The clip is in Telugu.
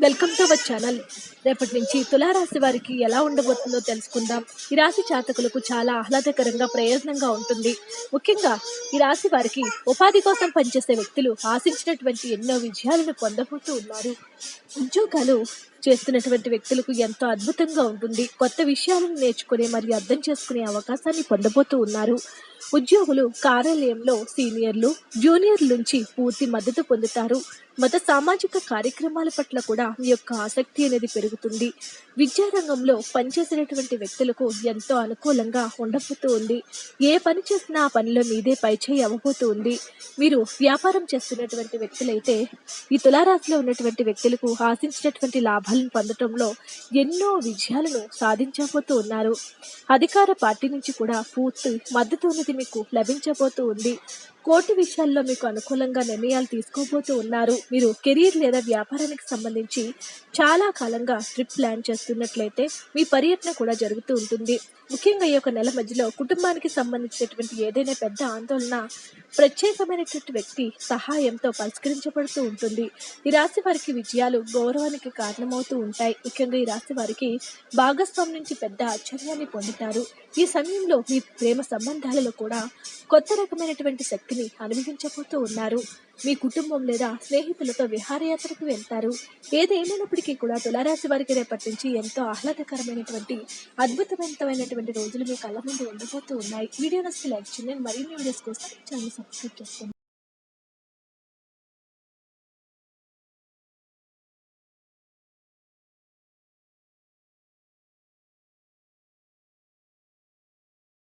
Welcome to our channel. రేపటి నుంచి తులారాశి వారికి ఎలా ఉండబోతుందో తెలుసుకుందాం. ఈ రాశి జాతకులకు చాలా ఆహ్లాదకరంగా ప్రయోజనంగా ఉంటుంది. ముఖ్యంగా ఈ రాశి వారికి ఉపాధి కోసం పనిచేసే వ్యక్తులు ఆశించినటువంటి ఎన్నో విజయాలను పొందబోతూ ఉన్నారు. ఉద్యోగాలు చేస్తున్నటువంటి వ్యక్తులకు ఎంతో అద్భుతంగా ఉంటుంది. కొత్త విషయాలను నేర్చుకునే మరియు అర్థం చేసుకునే అవకాశాన్ని పొందబోతూ ఉన్నారు. ఉద్యోగులు కార్యాలయంలో సీనియర్లు జూనియర్ల నుంచి పూర్తి మద్దతు పొందుతారు. మత సామాజిక కార్యక్రమాల పట్ల కూడా మీ యొక్క ఆసక్తి అనేది పెరుగుతుంది. విద్యారంగంలో పనిచేసినటువంటి వ్యక్తులకు ఎంతో అనుకూలంగా ఉండబోతూ ఉంది. ఏ పని చేసినా ఆ పనిలో మీదే పైచేయి అవ్వబోతూ ఉంది. మీరు వ్యాపారం చేస్తున్నటువంటి వ్యక్తులైతే ఈ తులారాశిలో ఉన్నటువంటి వ్యక్తులకు ఆశించినటువంటి లాభాలను పొందటంలో ఎన్నో విజయాలను సాధించబోతూ ఉన్నారు. అధికార పార్టీ నుంచి కూడా పూర్తి మద్దతు అనేది మీకు లభించబోతూ ఉంది. కోర్టు విషయాల్లో మీకు అనుకూలంగా నిర్ణయాలు తీసుకోబోతూ ఉన్నారు. మీరు కెరీర్ లేదా వ్యాపారానికి సంబంధించి చాలా కాలంగా ట్రిప్ ప్లాన్ చేస్తున్నట్లయితే మీ పర్యటన కూడా జరుగుతూ ఉంటుంది. ముఖ్యంగా ఈ యొక్క నెల మధ్యలో కుటుంబానికి సంబంధించినటువంటి ఏదైనా పెద్ద ఆందోళన ప్రత్యేకమైనటువంటి వ్యక్తి సహాయంతో పరిష్కరించబడుతూ ఉంటుంది. ఈ రాశి వారికి విజయాలు గౌరవానికి కారణమవుతూ ఉంటాయి. ముఖ్యంగా ఈ రాశి వారికి భాగస్వామి నుంచి పెద్ద ఆశ్చర్యాన్ని పొందుతారు. ఈ సమయంలో మీ ప్రేమ సంబంధాలలో కూడా కొత్త రకమైనటువంటి శక్తి శక్తిని అనుభవించబోతూ ఉన్నారు. మీ కుటుంబం లేదా స్నేహితులతో విహారయాత్రకు వెళ్తారు. ఏదేమైనప్పటికీ కూడా తులారాశి వారికి రేపటి నుంచి ఎంతో ఆహ్లాదకరమైనటువంటి అద్భుతవంతమైనటువంటి రోజులు మీ కళ్ళ ముందు ఉండబోతూ ఉన్నాయి. వీడియో నచ్చి లైక్ చేయండి. మరిన్ని వీడియోస్ కోసం ఛానల్ సబ్స్క్రైబ్ చేసుకోండి.